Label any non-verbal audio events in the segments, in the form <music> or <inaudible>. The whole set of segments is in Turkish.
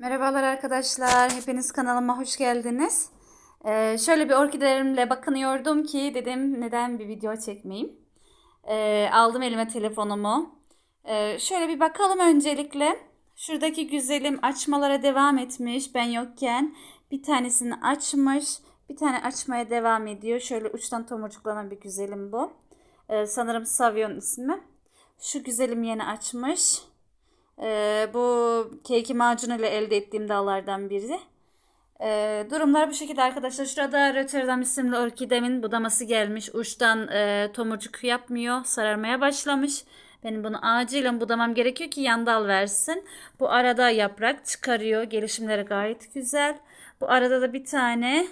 Merhabalar arkadaşlar. Hepiniz kanalıma hoş geldiniz. Ee, şöyle bir orkidelerimle bakınıyordum ki dedim neden bir video çekmeyeyim. Ee, aldım elime telefonumu. Ee, şöyle bir bakalım öncelikle. Şuradaki güzelim açmalara devam etmiş ben yokken. Bir tanesini açmış. Bir tane açmaya devam ediyor. Şöyle uçtan tomurcuklanan bir güzelim bu. Ee, sanırım Savion ismi. Şu güzelim yeni açmış. Ee, bu keki macunu elde ettiğim dallardan biri. Ee, durumlar bu şekilde arkadaşlar. Şurada Rotterdam isimli orkidemin budaması gelmiş. Uçtan e, tomurcuk yapmıyor. Sararmaya başlamış. Benim bunu acilen budamam gerekiyor ki yan dal versin. Bu arada yaprak çıkarıyor. Gelişimleri gayet güzel. Bu arada da bir tane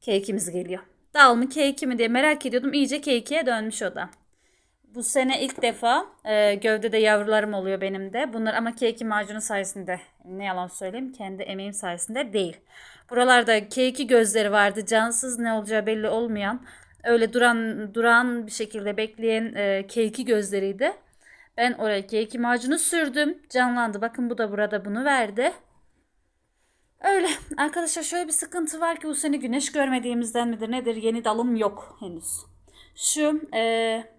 kekimiz geliyor. Dal mı keki mi diye merak ediyordum. İyice kekiye dönmüş o da. Bu sene ilk defa e, gövdede yavrularım oluyor benim de. Bunlar ama keki macunu sayesinde ne yalan söyleyeyim kendi emeğim sayesinde değil. Buralarda keki gözleri vardı cansız ne olacağı belli olmayan öyle duran duran bir şekilde bekleyen e, keki gözleriydi. Ben oraya keki macunu sürdüm canlandı bakın bu da burada bunu verdi. Öyle arkadaşlar şöyle bir sıkıntı var ki bu sene güneş görmediğimizden midir nedir yeni dalım yok henüz. Şu eee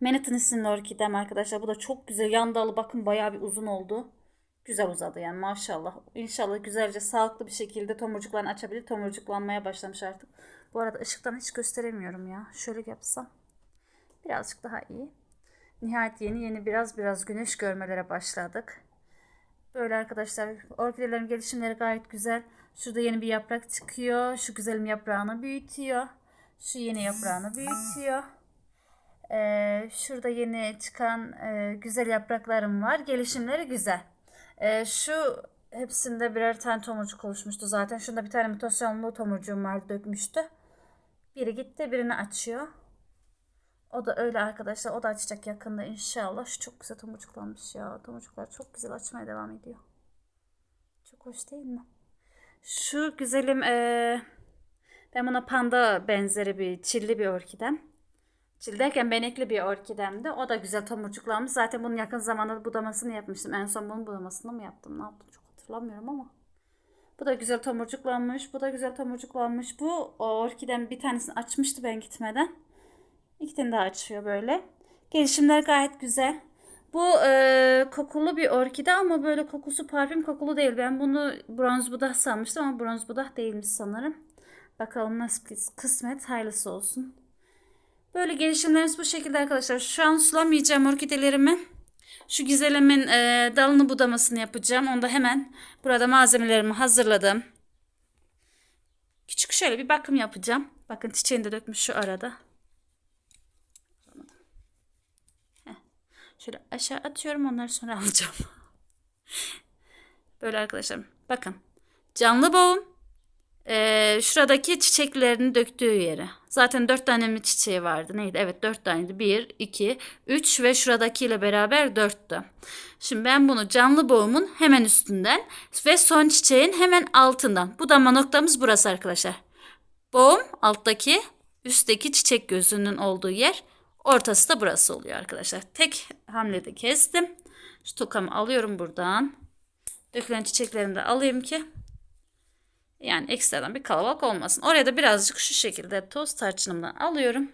Manhattan isimli orkidem arkadaşlar. Bu da çok güzel. Yan dalı bakın bayağı bir uzun oldu. Güzel uzadı yani maşallah. İnşallah güzelce sağlıklı bir şekilde tomurcuklarını açabilir. Tomurcuklanmaya başlamış artık. Bu arada ışıktan hiç gösteremiyorum ya. Şöyle yapsam. Birazcık daha iyi. Nihayet yeni yeni biraz biraz güneş görmelere başladık. Böyle arkadaşlar orkidelerin gelişimleri gayet güzel. Şurada yeni bir yaprak çıkıyor. Şu güzelim yaprağını büyütüyor. Şu yeni yaprağını büyütüyor. Ee, şurada yeni çıkan e, güzel yapraklarım var. Gelişimleri güzel. Ee, şu hepsinde birer tane tomurcuk oluşmuştu zaten. Şunda bir tane mutasyonlu tomurcuğum vardı dökmüştü. Biri gitti birini açıyor. O da öyle arkadaşlar. O da açacak yakında inşallah. Şu çok güzel tomurcuklanmış ya. Tomurcuklar çok güzel açmaya devam ediyor. Çok hoş değil mi? Şu güzelim e, ben buna panda benzeri bir çilli bir orkidem. Çildeyken benekli bir orkidemdi. O da güzel tomurcuklanmış. Zaten bunun yakın zamanda budamasını yapmıştım. En son bunun budamasını mı yaptım? Ne yaptım çok hatırlamıyorum ama. Bu da güzel tomurcuklanmış. Bu da güzel tomurcuklanmış. Bu o orkidem bir tanesini açmıştı ben gitmeden. İki tane daha açıyor böyle. Gelişimler gayet güzel. Bu e, kokulu bir orkide ama böyle kokusu parfüm kokulu değil. Ben bunu bronz budah sanmıştım ama bronz budah değilmiş sanırım. Bakalım nasıl kısmet hayırlısı olsun. Böyle gelişimlerimiz bu şekilde arkadaşlar. Şu an sulamayacağım orkidelerimi. Şu güzelimin e, dalını budamasını yapacağım. Onu da hemen burada malzemelerimi hazırladım. Küçük şöyle bir bakım yapacağım. Bakın çiçeğini de dökmüş şu arada. Şöyle aşağı atıyorum onları sonra <laughs> alacağım. Böyle arkadaşlar. Bakın. Canlı boğum. Ee, şuradaki çiçeklerini döktüğü yere. Zaten dört tane mi çiçeği vardı? Neydi? Evet dört taneydi. Bir, iki, üç ve şuradakiyle beraber dörttü. Şimdi ben bunu canlı boğumun hemen üstünden ve son çiçeğin hemen altından. Budama noktamız burası arkadaşlar. Boğum alttaki, üstteki çiçek gözünün olduğu yer. Ortası da burası oluyor arkadaşlar. Tek hamlede kestim. Şu tokamı alıyorum buradan. Dökülen çiçeklerimi de alayım ki yani ekstradan bir kalabalık olmasın. Oraya da birazcık şu şekilde toz tarçınımdan alıyorum.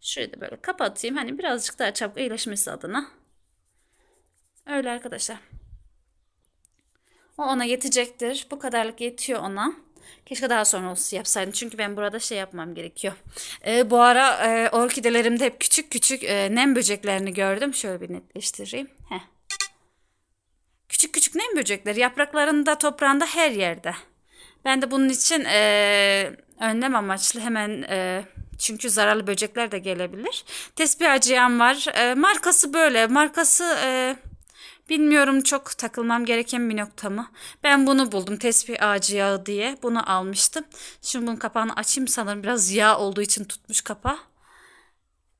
Şurayı da böyle kapatayım. Hani birazcık daha çabuk iyileşmesi adına. Öyle arkadaşlar. O ona yetecektir. Bu kadarlık yetiyor ona. Keşke daha sonra olsun yapsaydım. Çünkü ben burada şey yapmam gerekiyor. Ee, bu ara e, orkidelerimde hep küçük küçük e, nem böceklerini gördüm. Şöyle bir netleştireyim. Heh. Küçük küçük nem böcekleri yapraklarında, toprağında her yerde. Ben de bunun için e, önlem amaçlı hemen e, çünkü zararlı böcekler de gelebilir. Tesbih acıyan var. E, markası böyle. Markası e, bilmiyorum çok takılmam gereken bir nokta mı? Ben bunu buldum. Tesbih ağacı yağı diye. Bunu almıştım. Şimdi bunun kapağını açayım sanırım. Biraz yağ olduğu için tutmuş kapağı.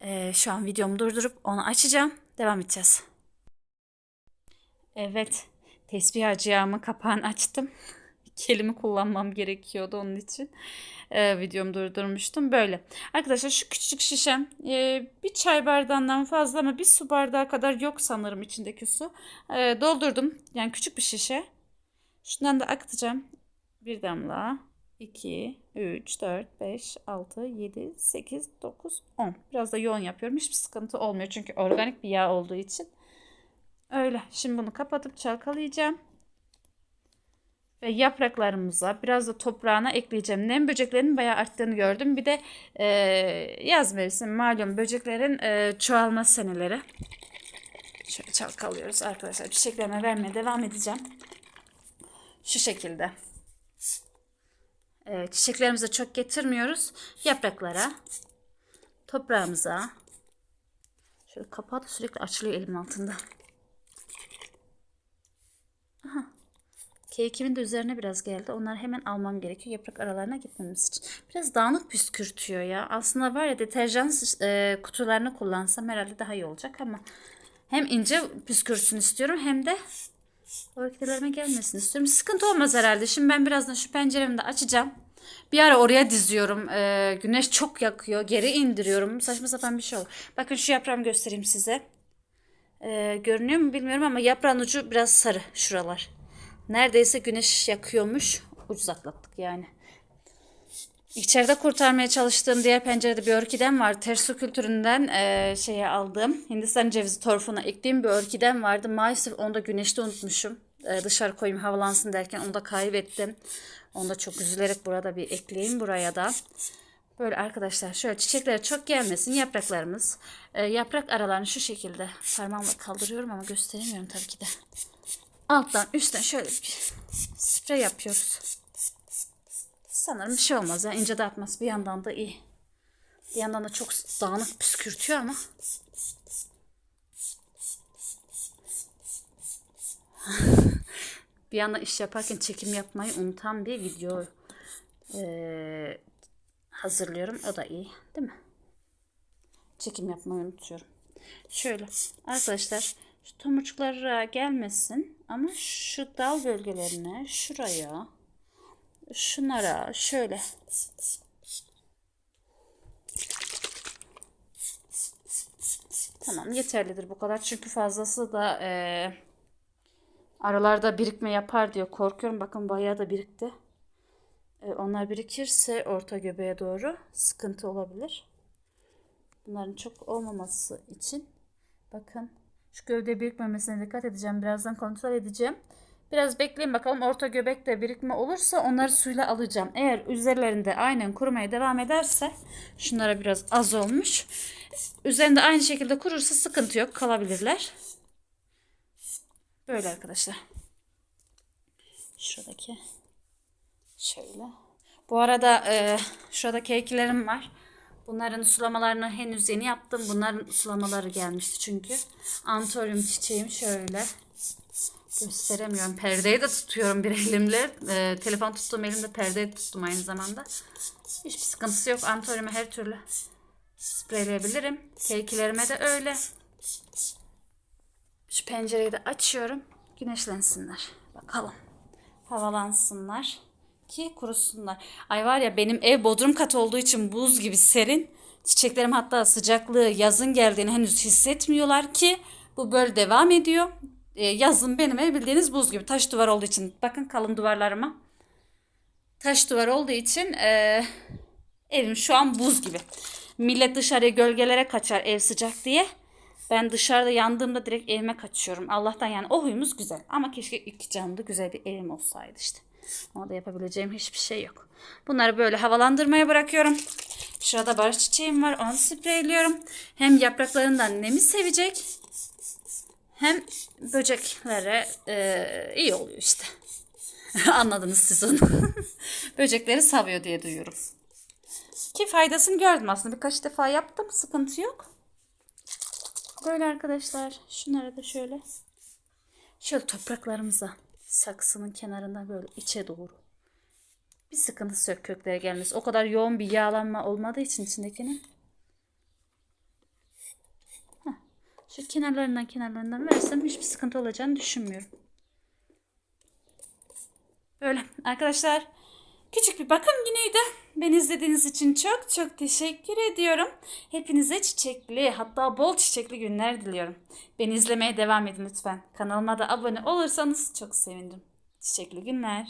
E, şu an videomu durdurup onu açacağım. Devam edeceğiz. Evet. Tesbih ağacı yağımın kapağını açtım kelime kullanmam gerekiyordu onun için e, videomu durdurmuştum. Böyle. Arkadaşlar şu küçük şişem e, bir çay bardağından fazla ama bir su bardağı kadar yok sanırım içindeki su. E, doldurdum. Yani küçük bir şişe. Şundan da akıtacağım. Bir damla. 2, 3, 4, 5, 6, 7, 8, 9, 10. Biraz da yoğun yapıyorum. Hiçbir sıkıntı olmuyor. Çünkü organik bir yağ olduğu için. Öyle. Şimdi bunu kapatıp çalkalayacağım. Ve yapraklarımıza biraz da toprağına ekleyeceğim. Nem böceklerinin bayağı arttığını gördüm. Bir de e, yaz mevsimi malum böceklerin e, çoğalma seneleri. Şöyle çalkalıyoruz arkadaşlar. Çiçeklerime vermeye devam edeceğim. Şu şekilde. Evet, çiçeklerimize çok getirmiyoruz. Yapraklara, toprağımıza. Şöyle kapağı da sürekli açılıyor elim altında. K2'min de üzerine biraz geldi. Onları hemen almam gerekiyor. Yaprak aralarına gitmemiz için. Biraz dağınık püskürtüyor ya. Aslında var ya deterjan e, kutularını kullansam herhalde daha iyi olacak ama hem ince püskürsün istiyorum hem de orkidelerime gelmesin istiyorum. Sıkıntı olmaz herhalde. Şimdi ben birazdan şu penceremi de açacağım. Bir ara oraya diziyorum. Ee, güneş çok yakıyor. Geri indiriyorum. Saçma sapan bir şey olur. Bakın şu yaprağımı göstereyim size. Ee, görünüyor mu bilmiyorum ama yaprağın ucu biraz sarı şuralar. Neredeyse güneş yakıyormuş. Ucuz atlattık yani. İçeride kurtarmaya çalıştığım diğer pencerede bir orkidem var. Tersu kültüründen e, şeye aldığım Hindistan cevizi torfuna ektiğim bir orkidem vardı. Maalesef onu da güneşte unutmuşum. E, dışarı koyayım havalansın derken onu da kaybettim. Onu da çok üzülerek burada bir ekleyeyim buraya da. Böyle arkadaşlar şöyle çiçekler çok gelmesin yapraklarımız. E, yaprak aralarını şu şekilde parmağımla kaldırıyorum ama gösteremiyorum tabii ki de. Alttan üstten şöyle bir sprey yapıyoruz. Sanırım bir şey olmaz ya. ince dağıtması bir yandan da iyi. Bir yandan da çok dağınık püskürtüyor ama. <laughs> bir yandan iş yaparken çekim yapmayı unutan bir video ee, hazırlıyorum. O da iyi değil mi? Çekim yapmayı unutuyorum. Şöyle arkadaşlar şu tomurcuklara gelmesin ama şu dal bölgelerine şuraya şunlara şöyle Tamam yeterlidir bu kadar. Çünkü fazlası da e, aralarda birikme yapar diyor. Korkuyorum. Bakın bayağı da birikti. E, onlar birikirse orta göbeğe doğru sıkıntı olabilir. Bunların çok olmaması için bakın şu gövde birikmemesine dikkat edeceğim. Birazdan kontrol edeceğim. Biraz bekleyin bakalım orta göbekte birikme olursa onları suyla alacağım. Eğer üzerlerinde aynen kurumaya devam ederse şunlara biraz az olmuş. Üzerinde aynı şekilde kurursa sıkıntı yok kalabilirler. Böyle arkadaşlar. Şuradaki şöyle. Bu arada e, şurada keklerim var. Bunların sulamalarını henüz yeni yaptım. Bunların sulamaları gelmişti çünkü. Antorium çiçeğim şöyle. Gösteremiyorum. Perdeyi de tutuyorum bir elimle. E, telefon tuttuğum elimde perdeyi tuttum aynı zamanda. Hiçbir sıkıntısı yok. Antorium'u her türlü spreyleyebilirim. Keklerime de öyle. Şu pencereyi de açıyorum. Güneşlensinler. Bakalım. Havalansınlar. Ki kurusunlar. Ay var ya benim ev bodrum kat olduğu için buz gibi serin. Çiçeklerim hatta sıcaklığı yazın geldiğini henüz hissetmiyorlar ki bu böyle devam ediyor. Ee, yazın benim ev bildiğiniz buz gibi. Taş duvar olduğu için. Bakın kalın duvarlarıma. Taş duvar olduğu için e, evim şu an buz gibi. Millet dışarıya gölgelere kaçar ev sıcak diye. Ben dışarıda yandığımda direkt evime kaçıyorum. Allah'tan yani o huyumuz güzel. Ama keşke iki camda güzel bir evim olsaydı işte. Ona da yapabileceğim hiçbir şey yok. Bunları böyle havalandırmaya bırakıyorum. Şurada barış çiçeğim var. Onu spreyliyorum. Hem yapraklarından nemi sevecek. Hem böceklere e, iyi oluyor işte. <laughs> Anladınız siz onu. <laughs> Böcekleri savuyor diye duyuyorum. Ki faydasını gördüm aslında. Birkaç defa yaptım. Sıkıntı yok. Böyle arkadaşlar. Şunları da şöyle. Şöyle topraklarımıza saksının kenarından böyle içe doğru. Bir sıkıntısı yok köklere gelmesi. O kadar yoğun bir yağlanma olmadığı için içindekinin. Şu kenarlarından kenarlarından versem hiçbir sıkıntı olacağını düşünmüyorum. Böyle arkadaşlar küçük bir bakım günüydü. Beni izlediğiniz için çok çok teşekkür ediyorum. Hepinize çiçekli hatta bol çiçekli günler diliyorum. Beni izlemeye devam edin lütfen. Kanalıma da abone olursanız çok sevinirim. Çiçekli günler.